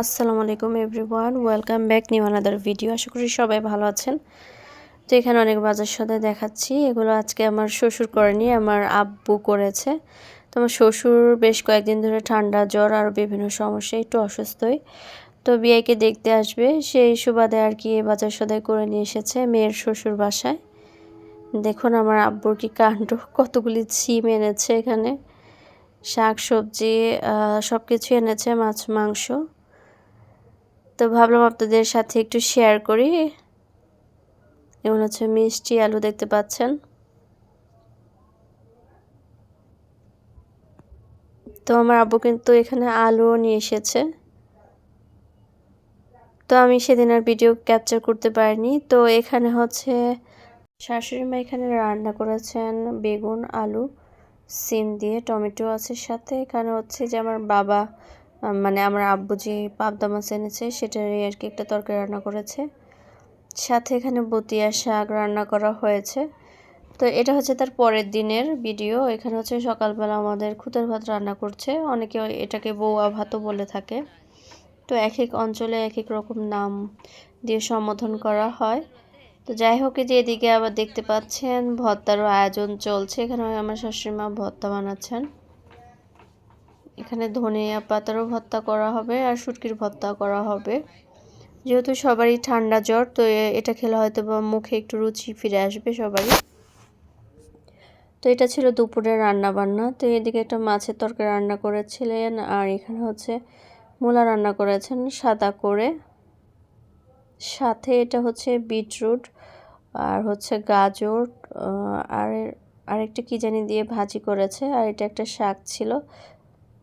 আসসালামু আলাইকুম everyone, welcome back new another video. আশা করি সবাই ভালো আছেন। তো এখানে অনেক বাজার সাথে দেখাচ্ছি। এগুলো আজকে আমার শ্বশুর করেনি, আমার আব্বু করেছে। তো আমার শ্বশুর বেশ কয়েকদিন ধরে ঠান্ডা, জ্বর আর বিভিন্ন সমস্যা একটু অসুস্থই। তো বিয়েকে দেখতে আসবে। সেই সুবাদে আর কি বাজার সদাই করে নিয়ে এসেছে মেয়ের শ্বশুর বাসায়। দেখুন আমার আব্বুর কি কাণ্ড, কতগুলি ছিম এনেছে এখানে। শাক সবজি সব কিছু এনেছে, মাছ, মাংস। তো ভাবলাম আপনাদের সাথে একটু শেয়ার করি। এমন হচ্ছে মিষ্টি আলু দেখতে পাচ্ছেন। তো আমার আব্বু কিন্তু এখানে আলুও নিয়ে এসেছে। তো আমি সেদিন আর ভিডিও ক্যাপচার করতে পারিনি। তো এখানে হচ্ছে শাশুড়ি মা এখানে রান্না করেছেন বেগুন, আলু, সিম দিয়ে, টমেটো আছে সাথে। এখানে হচ্ছে যে আমার বাবা মানে আমার আব্বু যে পাবদা মাছ এনেছে, সেটারই আর কি একটা তরকারি রান্না করেছে। সাথে এখানে বতিয়া শাক রান্না করা হয়েছে। তো এটা হচ্ছে তার পরের দিনের ভিডিও। এখানে হচ্ছে সকালবেলা আমাদের খুতের ভাত রান্না করছে। অনেকে এটাকে বৌয়া ভাতও বলে থাকে। তো এক এক অঞ্চলে এক এক রকম নাম দিয়ে সম্বোধন করা হয়। তো যাই হোক যে এদিকে আবার দেখতে পাচ্ছেন, ভর্তারও আয়োজন চলছে। এখানে আমার শাশুড়ি মা ভর্তা বানাচ্ছেন। এখানে ধনিয়া পাতারও ভর্তা করা হবে আর শুটকির ভর্তা করা হবে। যেহেতু সবারই ঠান্ডা জ্বর, তো এটা খেলে হয়তো বা মুখে একটু রুচি ফিরে আসবে সবারই। তো এটা ছিল দুপুরের রান্না বান্না তো এদিকে একটা মাছের তরকারি রান্না করেছিলেন আর এখানে হচ্ছে মূলা রান্না করেছেন সাদা করে। সাথে এটা হচ্ছে বিটরুট আর হচ্ছে গাজর আর আরেকটা কী জানি দিয়ে ভাজি করেছে। আর এটা একটা শাক ছিল।